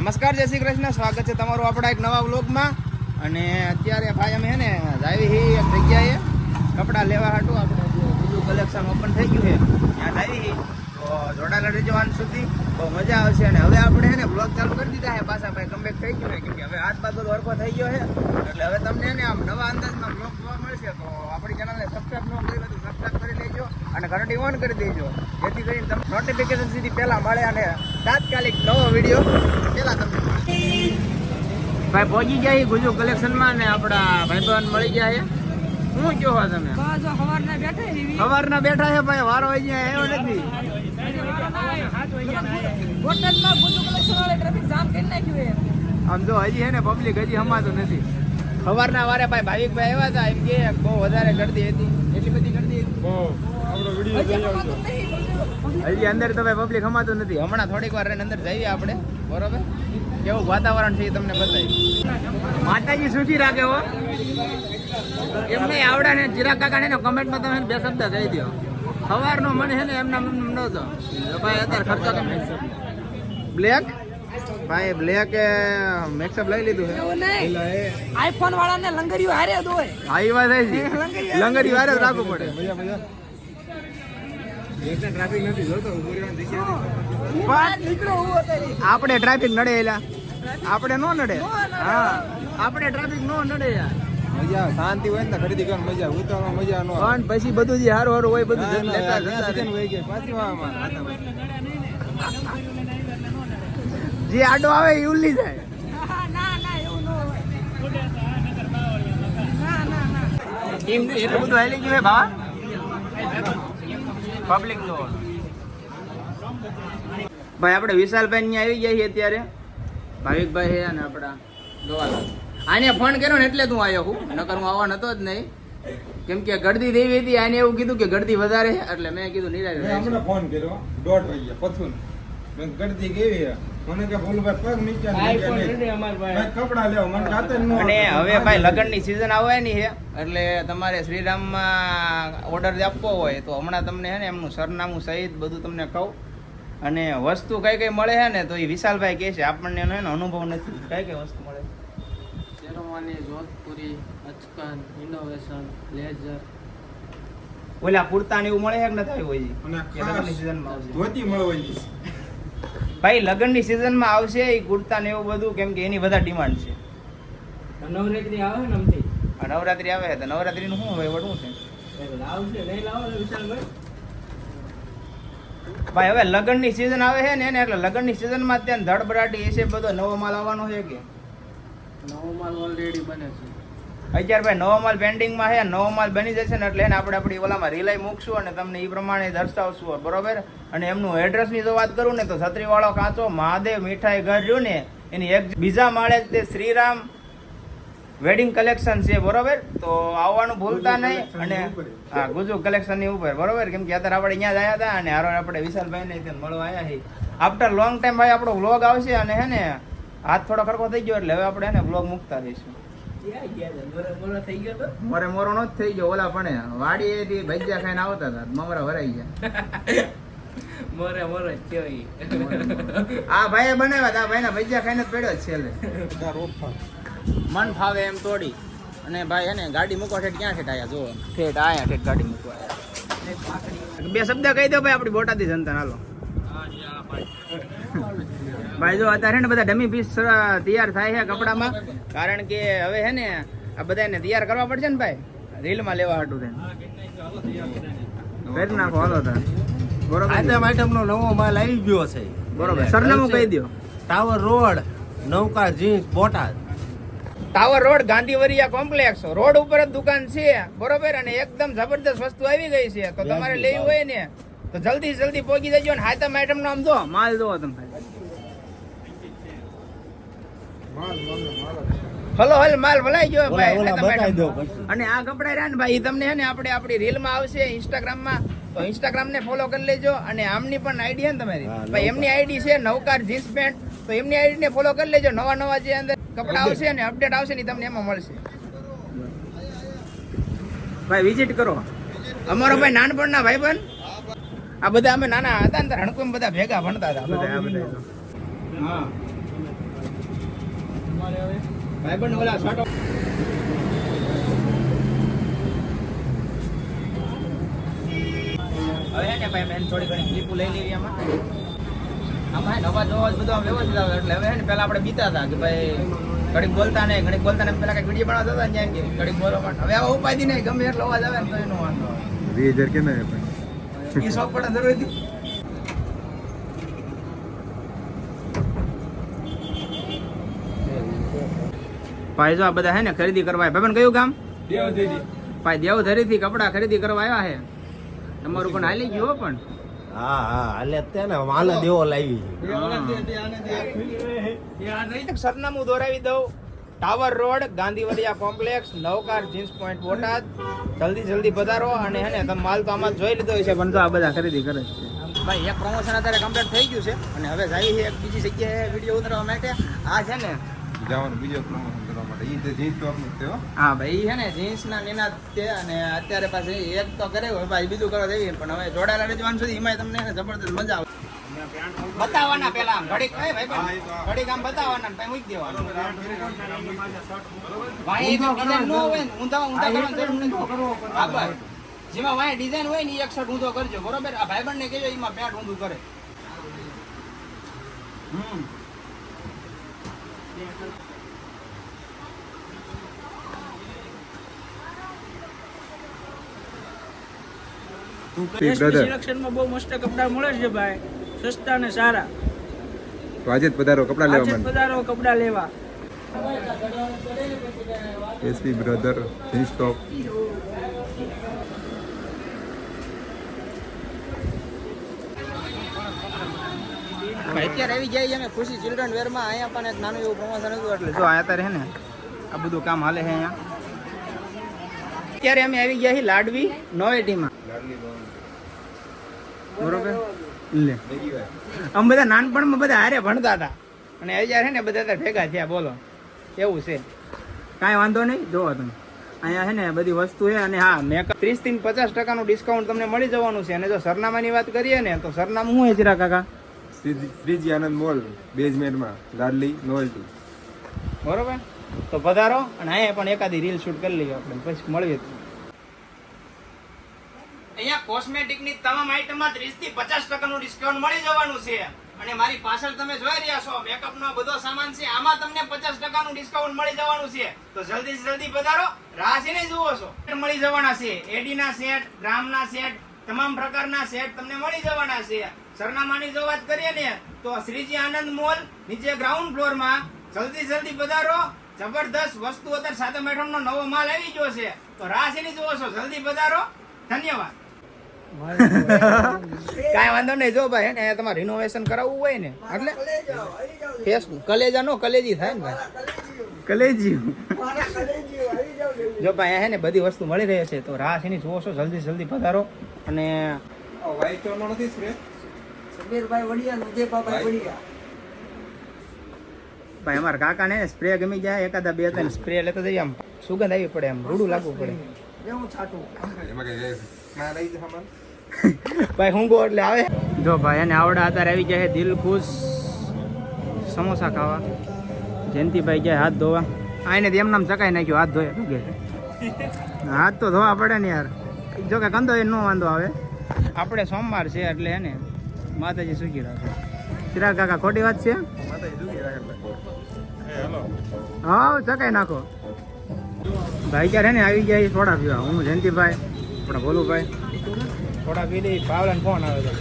નમસ્કાર, જય શ્રી કૃષ્ણ. સ્વાગત છે તમારું આપણા એક નવા વ્લોગમાં. અને અત્યારે ભાઈ અમે ને જાવી હી એક જગ્યાએ કપડાં લેવા હાટું. આપણે બીજું કલેક્શન ઓપન થઈ ગયું છે, ત્યાં જાવી હી રહેજો અંત સુધી બહુ મજા આવશે. અને હવે આપણે હે ને બ્લોગ ચાલુ કરી દીધા છે પાછા ભાઈ કમબેક થઈ ગયું કેમ કે હવે હાથ બાદ બધો હરખો થઈ ગયો છે. એટલે હવે તમને ને આમ નવા અંદાજમાં બ્લોગ જોવા મળશે તો આપણી ચેનલને સબસ્ક્રાઈબ ન કરી હોય તો સબસ્ક્રાઈબ કરી લેજો અને ઘંટી ઓન કરી દેજો. જેથી કરીને તમને નોટિફિકેશન સુધી પહેલા મળે અને તાત્કાલિક નવો વીડિયો પહેલા તમને ભાઈ પહોંચી ગયા ગુજુ કલેક્શનમાં ને આપણા ભાઈબંધ મળી જાય છે. શું કહો તમે? સવારના બેઠા છે ભાઈ વારો અહીંયા આવ્યો નથી. બોટાદમાં ગુજુ collection જામ કરી નાખ્યું છે. આમ જો હજી હે ને પબ્લિક હજી હમાતું નથી. સવારના વારે ભાઈ ભાવિકભાઈ આવ્યા હતા એમ કે બહુ વધારે ગરદી હતી. એટલી બધી ગરદી હતી? હજી અંદર તો ભાઈ પબ્લિક હમાતું નથી. હમણાં થોડીક વાર રહીને અંદર જઈએ આપણે. બરોબર? કેવું વાતાવરણ છે એ તમને બતાવી માતાજી સુખી રાખે હો. એમને આવડે ને જીરા કાકા ને કમેન્ટમાં તમે બે શબ્દ કહી દો સવારનો મને છે ને એમના મન નહોતો તો ભાઈ અત્યારે ખર્ચો કેમ બ્લેક ભાઈ બ્લેક મેકઅપ લઈ લીધું છે. આઈફોન વાળાને લંગરિયું હારે દોય હોય. વાત છે. લંગરી હારે વારે રાખવું પડે. આપણે ટ્રાફિક નડે એલા આપણે નો નડે. હા. આપણે ટ્રાફિક નો નડે યાર. મજા શાંતિ હોય ને ખરીદી કરવાની મજા ઉતારવા મજા નો પણ પછી બધું જે હારું હારું હોય બધું લેતા. પાછી જે આડો આવે એ ઉલ્લી જાય હા, ના ના એવું ન હોય. ના ના ના ટીમ એટલું બધું હાલી ગયું હે પબ્લિક તો. ભાઈ આપણે વિશાલભાઈ અહીંયા આવી ગયા છીએ અત્યારે. ભાવિકભાઈ છે અને આપણા ગવાલા આને ફોન કર્યો ને એટલે તું આવ્યો હું. નકર હું આવવા નતો જ નહીં. કેમ કે ગળદી દેવી હતી આને એવું કીધું કે ગળદી વધારે એટલે મેં કીધું મેં હમણાં ફોન કર્યો દોઢ વાગ્યા પથું મેં ગળદી કેવી મને કે ભૂલભાઈ પગ નીચે કપડાં લેવો મને જાતે ન અને હવે ભાઈ લગ્નની સિઝન આવવાની છે એટલે તમારે શ્રીરામમાં ઓર્ડર આપવો હોય તો હમણાં તમને હે ને એમનું સરનામું સહિત બધું તમને કહું. અને વસ્તુ કઈ કઈ મળે છે ને તો એ વિશાલભાઈ કહે છે આપણને એનો એનો અનુભવ નથી. કઈ કઈ વસ્તુ શેરવાની જોધપુરી અચકન ઇનોવેશન લેઝર ઓલા કુર્તા ને એવું મળે કે નથી આવ્યું હજી? અને કે લગ્નની સિઝનમાં આવશે. ધોતી મળવાની ભાઈ લગ્નની સિઝનમાં આવશે એ કુર્તા ને એવું બધું કેમ કે એની બધા ડિમાન્ડ છે. નવરાત્રી આવે ને અમથી નવરાત્રી આવે તો નવરાત્રીનું શું હોય વડવું છે? લાવશે નહીં લાવો વિશાલભાઈ ભાઈ. હવે લગ્નની સિઝન આવે છે ને એને એટલે લગ્નની સિઝનમાં ત્યાં ધડબડાટી એ છે બધો નવો માલ આવવાનો છે કે? નવો માલ ઓલરેડી બને છે. અત્યારે ભાઈ નવો માલ પેન્ડિંગમાં છે નવો માલ બની જશે ને એટલે એને આપણે આપણી ઓલામાં રિલાય મૂકશું અને તમને એ પ્રમાણે દર્શાવશું બરોબર? અને એમનું એડ્રેસની જો વાત કરું ને તો છત્રીવાળો કાંચો મહાદેવ મીઠાઈ ઘર રહ્યું ને એની એક બીજા માળે જ તે શ્રીરામ વેડિંગ કલેક્શન છે બરોબર? તો આવવાનું ભૂલતા નહીં અને હા ગુજુ કલેક્શનની ઉપર બરોબર? કેમ કે અત્યારે આપણે અહીંયા જ આવ્યા હતા અને હારો આપણે વિશાલભાઈને ત્યાં મળવા આવ્યા છીએ. આફ્ટર લોંગ ટાઈમ ભાઈ આપણો વ્લોગ આવશે અને હે ને હાથ થોડો ખરખો થઈ ગયો એટલે હવે આપણે એને બ્લોગ મૂકતા રહીશું. મોરે મોરો નો જ થઈ ગયો ઓલા પણ વાડી એથી ભજીયા ખાઈને આવતા હતા મમરા ભરાઈ ગયા. મોરે મોરે થયો આ ભાઈએ બનાવ્યા હતા આ ભાઈના ભજીયા ખાઈને જ પડ્યો જ છેલ્લે. મન ફાવે એમ તોડી અને ભાઈ એને ગાડી મૂકવા છે ક્યાં છે આયા? જો ઠેઠ આયા ઠેઠ ગાડી મૂકવા બે શબ્દ કહી દો ભાઈ આપણી બોટાદી જનતા હાલો. ભાઈ. જો અત્યારે ને બધા ડમી પીસ તૈયાર થાય છે કપડામાં. કારણ કે હવે હે ને આ બધાને તૈયાર કરવા પડશે ને ભાઈ. રીલમાં લેવા હાટું તેને કરી નાખો હાલો તાર. બરોબર આઈટમ આઈટમનો નવો માલ આવી ગયો છે. બરોબર. સરનામું કહી દો ટાવર રોડ નૌકા jeans Botad. Tower road Gandhivariya complex road ઉપર જ દુકાન છે. બરોબર? અને એકદમ જબરદસ્ત વસ્તુ આવી ગઈ છે. તો તમારે લેવી હોય ને તો જલ્દી જલ્દી પહોંચી જજો ને. હાથમ આઈટમ નો આમ જો. માલ દો તમે. હલો હલ માલ ભલાઈ ગયો ભાઈ. અને આ કપડા રહ્યા ને ભાઈ તમને હે ને આપણે આપણી રીલમાં આવશે ઇન્સ્ટાગ્રામમાં તો ઇન્સ્ટાગ્રામ ને ફોલો કરી લેજો અને આમની પણ આઈડી છે ને તમારી. ભાઈ એમની આઈડી છે નવકાર જીન્સ પેન્ટ. તો એમની આઈડી ને ફોલો કરી લેજો. નવા નવા જે અંદર કપડા આવશે ને અપડેટ આવશે ને તમને એમાં મળશે. ભાઈ વિઝિટ કરો. અમારો ભાઈ નાનપણના ભાઈ પણ આ બધા અમે નાના હતા ને ત્યારે હણકુમ બધા ભેગા ભણતા હતા. બધા બધા. હા. ઓલા શર્ટ હવે ને ભાઈ બેન થોડી ઘણી ક્લિપો લઈ લેવી આમાં. આમાં અવાજ અવાજ બધો આમ વ્યવસ્થિત આવે. એટલે હવે હે ને પહેલા આપણે બીતા હતા કે ભાઈ ઘડીક બોલતા નહીં ઘડીક બોલતા નહીં પેલા કઈ વીડિયો બનાવતા હતા ને કે ઘડીક બોલવા માટે. હવે આવા ઉપાધિ નહીં ગમે એટલો અવાજ આવે ને તો એનો વાંધો આવે. વીસ હજાર કે ના એ શોખ પડે જરૂરી હતી ભાઈ જો આ બધા હે ને ખરીદી કરવા આવ્યા. ભાઈ કયું ગામ? ભાઈ દેવધરી થી કપડા ખરીદી કરવા આવ્યા છે તમારું પણ હાલી ગયું હો પણ. હા હા હાલે અત્યારે ને માલે દેવો લાવી. સરનામું દોરાવી દઉં. Tower road Gandhivadiya complex Navkar jeans point Botad. જલ્દી જલ્દી પધારો અને હે ને તમે માલ તો આમાં જોઈ લીધો છે પણ તો આ બધા ખરીદી કરે છે. ભાઈ એક પ્રમોશન અત્યારે કમ્પ્લીટ થઈ ગયું છે. અને હવે જાય છે એક બીજી જગ્યાએ વીડિયો ઉતારવા માટે. આ છે ને જવાનું બીજો પ્રમોશન કરવા માટે. એ જે જીન્સ ટોપનું થયો હા. ભાઈ છે ને જીન્સ ના નિનાદ છે અને અત્યારે પાછી એક તો કરે હવે ભાઈ બીજું કરવા દેવી પણ હવે જોડાયેલા રજવાન સુધી એમાં તમને જબરદસ્ત મજા આવે બતાવવાના પેલા ઘડીક એ ભાઈ ઘડીક આમ બતાવવાના ને પછી મૂકી દેવાના. ભાઈ એક ડિઝાઇન નો હોય ને ઊંધા ઊંધા કરવાનું જરૂર નથી. હા જેમાં વાય ડિઝાઇન હોય ને એક શર્ટ ઊંધો કરજો બરોબર? આ ભાઈબંધ ને કહેજો એમાં પેન્ટ ઊંધું કરે. હમ. સિલેક્શનમાં બહુ મસ્ત કપડાં મળે છે ભાઈ. સસ્તા ને સારા. તો આજે જ પધારો કપડા લેવા માટે પધારો કપડાં લેવા. એસપી બ્રધર જીન્સ ટોપ અત્યારે આવી જાય અમે ખુશી ચિલ્ડ્રન વેરમાં અહીંયા પણ એક નાનું એવું પ્રમોશન હતું, એટલે જો અહીંયા અત્યારે ને, આ બધું કામ હાલે છે અહીંયા. અત્યારે અમે આવી ગયા છીએ લાડવી નોવેટીમાં બરોબર? લે. અમે બધા નાનપણમાં બધા હારે ભણતા હતા. અને અત્યારે છે ને બધા અત્યારે ભેગા થયા, બોલો. એવું છે? કાંઈ વાંધો નહીં? જોવો તમે. અહીંયા છે ને બધી વસ્તુ છે અને હા મેકઅપ ત્રીસથી પચાસ ટકાનું ડિસ્કાઉન્ટ તમને મળી જવાનું છે. અને જો સરનામાની વાત કરીએ ને, તો સરનામું શું છે ચિરા કાકા શ્રીજી આનંદ મોલ બેઝમેન્ટમાં લાડલી નોવેલ્ટી બરોબર? તો પધારો અને અહીંયા પણ એકાદી રીલ શૂટ કરી લઈએ આપણે. પછી મળીએ અહીંયા કોસ્મેટિકની તમામ આઈટમમાં 30 થી 50% ટકાનું ડિસ્કાઉન્ટ મળી જવાનું છે. અને મારી પાછળ તમે જોઈ રહ્યા છો મેકઅપ નો બધો સામાન છે આમાં તમને 50% ટકાનું ડિસ્કાઉન્ટ મળી જવાનું છે. તો જલ્દી જલ્દી પધારો. રાહ છે ને જુઓ છો. મળી જવાના છે. એડી ના સેટ ગ્રામ ના સેટ તમામ પ્રકારના સેટ તમને મળી જવાના છે. સરનામાની જો વાત કરીએ ને તો શ્રીજી આનંદ મોલ નીચે ગ્રાઉન્ડ ફ્લોરમાં જલ્દી જલ્દી પધારો. જબરદસ્ત વસ્તુ અત્યારે સાતમ આઠમ નો નવો માલ આવી ગયો છે. તો રાહ એની જુઓ છો જલ્દી પધારો. ધન્યવાદ. કાંઈ વાંધો નહીં જો ભાઈ હે ને તમારે રિનોવેશન કરાવવું હોય ને એટલે ફેસબુક કલેજા નો કલેજી થાય ને ભાઈ. કલેજી. જો ભાઈ અહીંયા હે ને બધી વસ્તુ મળી રહી છે. તો રાહ એની જુઓ છો જલ્દી જલ્દી પધારો. અને વ્હાઈટ નથી સ્પ્રે ભાઈ. અમારા કાકા ને સ્પ્રે ગમી જાય એકાદા બે ત્રણ. સ્પ્રે લેતા જઈએ આમ. સુગંધ આવી પડે આમ રૂડું લાગવું પડે. ભાઈ હું એટલે આવે. જો ભાઈ એને આવડા અત્યારે આવી ગયા છે દિલ ખુશ. સમોસા ખાવા. જયંતિભાઈ જાય હાથ ધોવા. આને એમ નામ ચકાઈ નાખ્યો હાથ ધોયા શું કે? હાથ તો ધોવા પડે ને યાર. જો કે કંદો એ નો વાંધો આવે. આપણે સોમવાર છે એટલે હે ને માતાજી સુખી રાખે ચિરાગ કાકા ખોટી વાત છે? માતાજી દુખી રાખે એ હેલો. હા ચકાઈ નાખો. ભાઈ ક્યારે ને આવી ગયા એ થોડા પીવા? હું જયંતિભાઈ આપણા ભોલુભાઈ. થોડા પી દઈ પાવલાને ફોન આવે છે